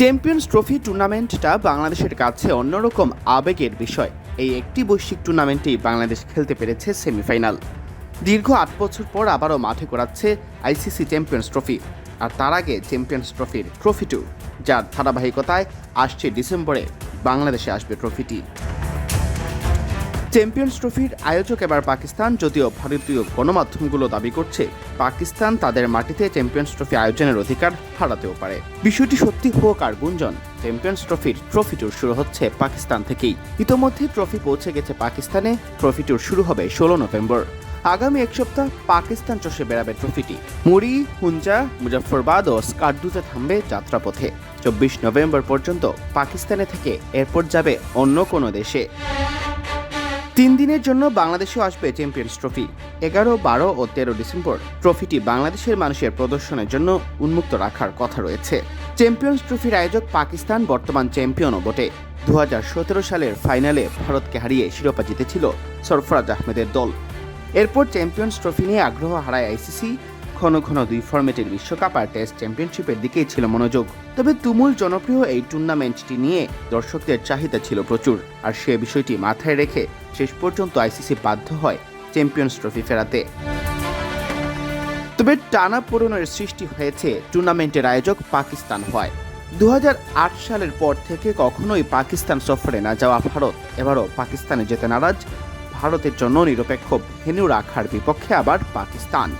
Champions trophy টুর্নামেন্টটা বাংলাদেশের কাছে অন্যরকম আবেগের বিষয়। এই একটি বৈশ্বিক টুর্নামেন্টেই বাংলাদেশ খেলতে পেরেছে সেমিফাইনাল দীর্ঘ আট বছর পর আবারও মাঠে গড়াচ্ছে আইসিসি চ্যাম্পিয়ন্স ট্রফি আর তার আগে চ্যাম্পিয়ন্স ট্রফির ট্রফি টু যার ধারাবাহিকতায় আসছে ডিসেম্বরে বাংলাদেশে আসবে ট্রফিটি চ্যাম্পিয়ন্স ট্রফির আয়োজক এবার পাকিস্তান, যদিও ভারতীয় গণমাধ্যমগুলো দাবি করছে পাকিস্তান তাদের মাটিতে চ্যাম্পিয়ন্স ট্রফি আয়োজনের অধিকার হারাতেও পারে। বিষয়টি সত্যি হোক আর গুঞ্জন, চ্যাম্পিয়ন্স ট্রফির ট্রফি ট্যুর শুরু হচ্ছে পাকিস্তান থেকেই। ইতোমধ্যে ট্রফি পৌঁছে গেছে পাকিস্তানে, ট্রফি ট্যুর শুরু হবে ষোলো নভেম্বর। আগামী এক সপ্তাহ পাকিস্তান চষে বেড়াবে ট্রফিটি। মুড়ি হুঞ্জা মুজফরবাদ ও স্কার্দুতে থামবে যাত্রাপথে। চব্বিশ নভেম্বর পর্যন্ত পাকিস্তানে থেকে এরপর যাবে অন্য কোনো দেশে। তিন দিনের জন্য বাংলাদেশেও আসবে চ্যাম্পিয়ন্স ট্রফি এগারো, বারো ও তেরো ডিসেম্বর। ট্রফিটি বাংলাদেশের মানুষের প্রদর্শনের জন্য উন্মুক্ত রাখার কথা রয়েছে। চ্যাম্পিয়ন্স ট্রফির আয়োজক পাকিস্তান বর্তমান চ্যাম্পিয়নও বটে। দু হাজার সতেরো সালের ফাইনালে ভারতকে হারিয়ে শিরোপা জিতেছিল সরফরাজ আহমেদের দল। এরপর চ্যাম্পিয়ন্স ট্রফি নিয়ে আগ্রহ হারায় আইসিসি ঘন ঘন দুই ফরম্যাটের বিশ্বকাপ আর টেস্ট চ্যাম্পিয়নশিপের দিকেই ছিল মনোযোগ। তবে তুমুল জনপ্রিয় এই টুর্নামেন্টটি নিয়ে দর্শকদের চাহিদা ছিল প্রচুর। আর সে বিষয়টি মাথায় রেখে শেষ পর্যন্ত আইসিসি বাধ্য হয় চ্যাম্পিয়ন্স ট্রফি ফেরাতে। তবে টানা পূরণের সৃষ্টি হয়েছে টুর্নামেন্টের আয়োজক পাকিস্তান হয়। দু হাজার আট সালের পর থেকে কখনোই পাকিস্তান সফরে না যাওয়া ভারত। এবারও পাকিস্তানে যেতে নারাজ। ভারতের জন্য নিরপেক্ষ ভেন্যু রাখার বিপক্ষে আবার পাকিস্তান।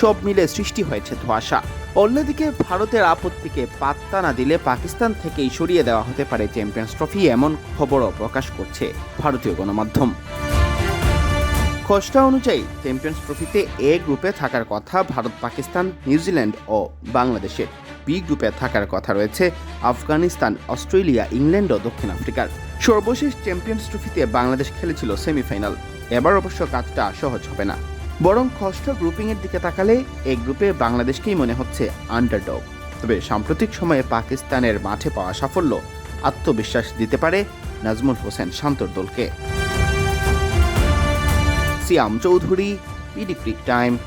সব মিলে সৃষ্টি হয়েছে ধোঁয়াশা। অন্যদিকে ভারতের আপত্তিকে পাত্তা না দিলে পাকিস্তান থেকেই সরিয়ে দেওয়া হতে পারে চ্যাম্পিয়ন্স ট্রফি এমন খবরও প্রকাশ করছে ভারতীয় গণমাধ্যম। খসড়া অনুযায়ী চ্যাম্পিয়ন্স ট্রফিতে এ গ্রুপে থাকার কথা ভারত, পাকিস্তান, নিউজিল্যান্ড ও বাংলাদেশের বি গ্রুপে থাকার কথা রয়েছে আফগানিস্তান, অস্ট্রেলিয়া, ইংল্যান্ড ও দক্ষিণ আফ্রিকার। সর্বশেষ চ্যাম্পিয়ন্স ট্রফিতে বাংলাদেশ খেলেছিল সেমিফাইনাল। এবার অবশ্য কাজটা সহজ হবে না। বরং খসড়া গ্রুপিংয়ের দিকে তাকালে এই গ্রুপে বাংলাদেশকেই মনে হচ্ছে আন্ডারডগ তবে সাম্প্রতিক সময়ে পাকিস্তানের মাঠে পাওয়া সাফল্য আত্মবিশ্বাস দিতে পারে নাজমুল হোসেন শান্তর দলকে। Siam Chowdhury, PD cric time